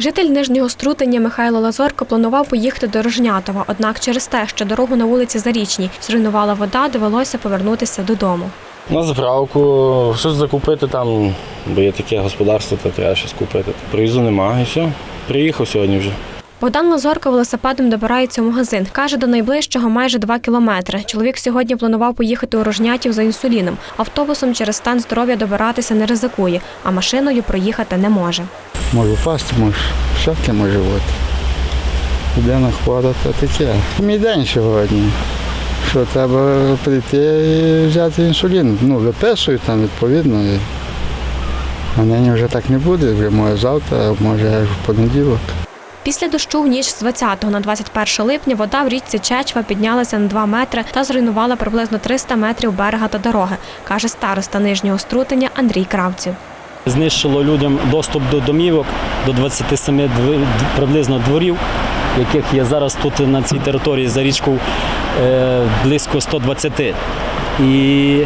Житель нижнього струтення Михайло Лазорко планував поїхати до Рожнятова, однак через те, що дорогу на вулиці Зарічній зруйнувала вода, довелося повернутися додому. На заправку, щось закупити там, бо є таке господарство, то треба щось купити. Проїзду нема і все. Приїхав сьогодні вже. Богдан Лазорко велосипедом добирається в магазин. Каже, до найближчого майже два кілометри. Чоловік сьогодні планував поїхати у Рожнятів за інсуліном. Автобусом через стан здоров'я добиратися не ризикує, а машиною проїхати не може. Може впасти, може, всяке може бути. Людина хвора, то таке. Мій день сьогодні. Що треба прийти і взяти інсулін. Ну, виписують там відповідно. І... А нині вже так не буде, вже може завтра, може в понеділок. Після дощу в ніч з 20 на 21 липня вода в річці Чечва піднялася на 2 метри та зруйнувала приблизно 300 метрів берега та дороги, каже староста нижнього струтення Андрій Кравців. Знищило людям доступ до домівок, до 27 приблизно дворів, яких є зараз тут на цій території за річкою е, близько 120. І,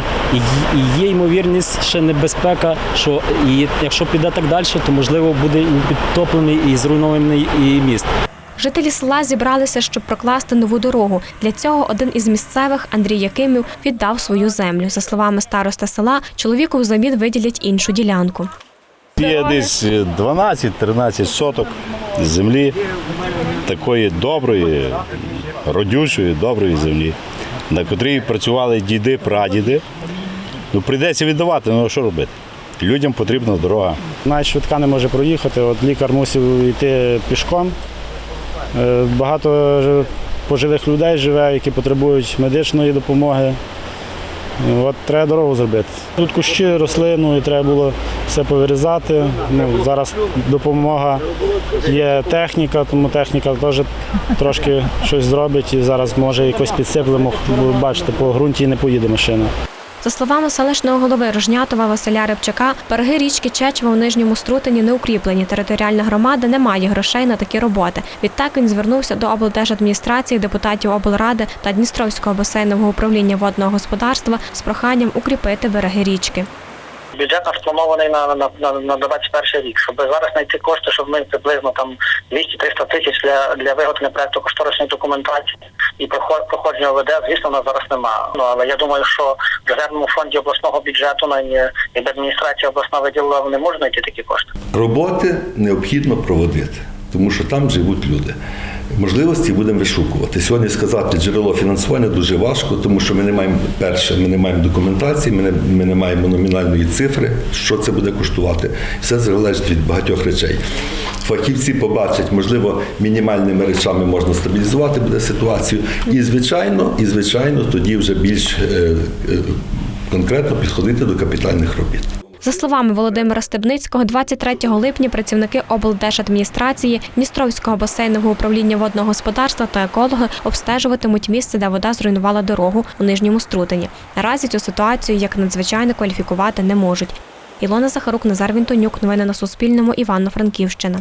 є ймовірність ще небезпека, що і якщо піде так далі, то можливо буде підтоплений і зруйнований і міст. Жителі села зібралися, щоб прокласти нову дорогу. Для цього один із місцевих, Андрій Якимів, віддав свою землю. За словами староста села, чоловіку взамін виділять іншу ділянку. Є десь 12-13 соток землі, такої доброї, родючої, доброї землі, на котрій працювали діди, прадіди. Ну, прийдеться віддавати, ну що робити? Людям потрібна дорога. Навіть швидка не може проїхати, от лікар мусив йти пішком. Е, Багато пожилих людей живе, які потребують медичної допомоги. От треба дорогу зробити. Тут кущі росли, ну і треба було все повирізати. Ну, зараз допомога є техніка, тому техніка теж трошки щось зробить і зараз може якось підсиплемо, бачите, по ґрунті не поїде машина. За словами селищного голови Рожнятова Василя Рибчака, береги річки Чечва у нижньому струтині не укріплені. Територіальна громада не має грошей на такі роботи. Відтак він звернувся до облдержадміністрації, депутатів облради та Дністровського басейнового управління водного господарства з проханням укріпити береги річки. Бюджет наш спланований на, на, на, на 21 рік, щоб зараз знайти кошти, щоб ми приблизно там 200-300 тисяч для, для виготовлення проекту кошторисної документації і проход- проходження ОВД, звісно, нас зараз немає. Ну але я думаю, що в резервному фонді обласного бюджету на якби адміністрація обласна виділила, вони можуть знайти такі кошти. Роботи необхідно проводити, тому що там живуть люди. Можливості будемо вишукувати. Сьогодні сказати джерело фінансування дуже важко, тому що ми не маємо перше, ми не маємо документації, ми не, ми не маємо номінальної цифри, що це буде коштувати. Все залежить від багатьох речей. Фахівці побачать, можливо, мінімальними речами можна стабілізувати буде ситуацію. І звичайно, і звичайно, тоді вже більш е, е, конкретно підходити до капітальних робіт. За словами Володимира Стебницького, 23 липня працівники облдержадміністрації, Дністровського басейнового управління водного господарства та екологи обстежуватимуть місце, де вода зруйнувала дорогу у нижньому струтині. Наразі цю ситуацію як надзвичайно кваліфікувати не можуть. Ілона Захарук, Назар Вінтонюк. Новини на Суспільному. Івано-Франківщина.